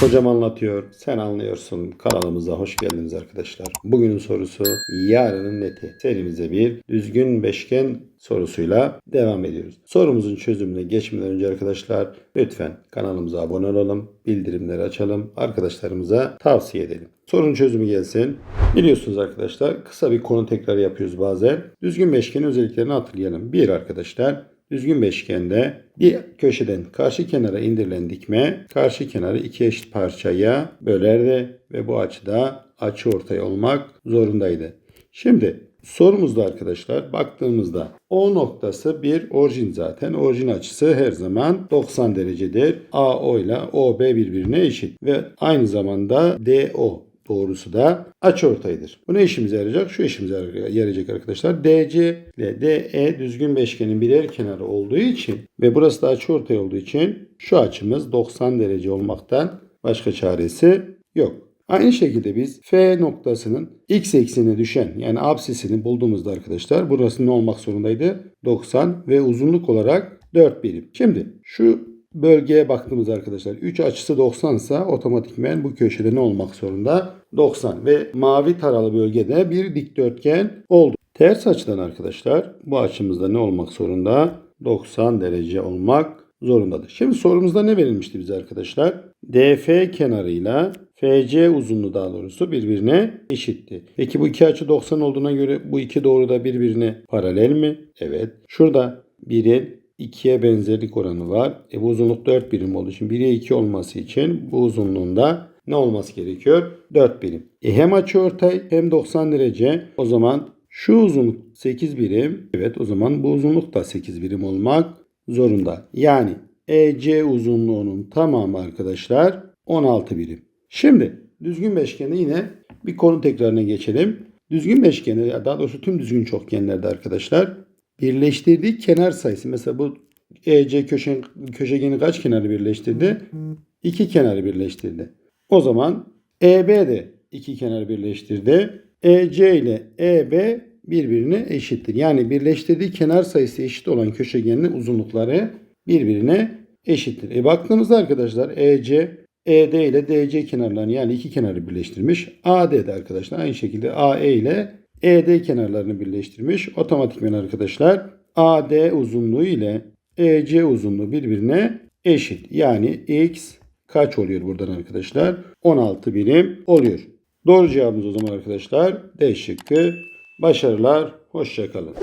Hocam anlatıyor, sen anlıyorsun. Kanalımıza hoş geldiniz arkadaşlar. Bugünün sorusu yarının neti. Serimize bir düzgün beşgen sorusuyla devam ediyoruz. Sorumuzun çözümüne geçmeden önce arkadaşlar lütfen kanalımıza abone olalım, bildirimleri açalım, arkadaşlarımıza tavsiye edelim. Sorunun çözümü gelsin. Biliyorsunuz arkadaşlar kısa bir konu tekrar yapıyoruz bazen. Düzgün beşgenin özelliklerini hatırlayalım. Bir arkadaşlar Düzgün beşgende bir köşeden karşı kenara indirilen dikme karşı kenarı iki eşit parçaya bölerdi ve bu açıda açı ortay olmak zorundaydı. Şimdi sorumuzda arkadaşlar baktığımızda O noktası bir orijin zaten. Orijin açısı her zaman 90 derecedir. AO ile OB birbirine eşit ve aynı zamanda DO doğrusu da açıortaydır. Bu ne işimize yarayacak? Şu işimize yarayacak arkadaşlar. DC ile DE düzgün beşgenin birer kenarı olduğu için ve burası da açıortay olduğu için şu açımız 90 derece olmaktan başka çaresi yok. Aynı şekilde biz F noktasının x eksenine düşen yani absisini bulduğumuzda arkadaşlar burası ne olmak zorundaydı? 90 ve uzunluk olarak 4 birim. Şimdi şu bölgeye baktığımız arkadaşlar 3 açısı 90 ise otomatikmen bu köşede ne olmak zorunda? 90 ve mavi taralı bölgede bir dikdörtgen oldu. Ters açıdan arkadaşlar bu açımızda ne olmak zorunda? 90 derece olmak zorundadır. Şimdi sorumuzda ne verilmişti bize arkadaşlar? DF kenarıyla FC uzunluğu daha doğrusu birbirine eşitti. Peki bu iki açı 90 olduğuna göre bu iki doğru da birbirine paralel mi? Evet. Şurada birin 2'ye benzerlik oranı var. E bu uzunluk 4 birim olduğu için 1'e 2 olması için bu uzunluğunda ne olması gerekiyor? 4 birim. E hem açıortay hem 90 derece. O zaman şu uzunluk 8 birim. Evet o zaman bu uzunluk da 8 birim olmak zorunda. Yani EC uzunluğunun tamamı arkadaşlar 16 birim. Şimdi düzgün beşgende yine bir konu tekrarına geçelim. Düzgün beşgende daha doğrusu tüm düzgün çokgenlerde arkadaşlar birleştirdiği kenar sayısı. Mesela bu EC köşe, köşegeni kaç kenarı birleştirdi? İki kenarı birleştirdi. O zaman EB de iki kenarı birleştirdi. EC ile EB birbirine eşittir. Yani birleştirdiği kenar sayısı eşit olan köşegenin uzunlukları birbirine eşittir. E baktığımızda arkadaşlar EC, ED ile DC kenarlarını yani iki kenarı birleştirmiş. AD de arkadaşlar aynı şekilde AE ile ED kenarlarını birleştirmiş. Otomatikmen arkadaşlar AD uzunluğu ile EC uzunluğu birbirine eşit. Yani X kaç oluyor buradan arkadaşlar? 16 birim oluyor. Doğru cevabımız o zaman arkadaşlar D şıkkı. Başarılar. Hoşçakalın.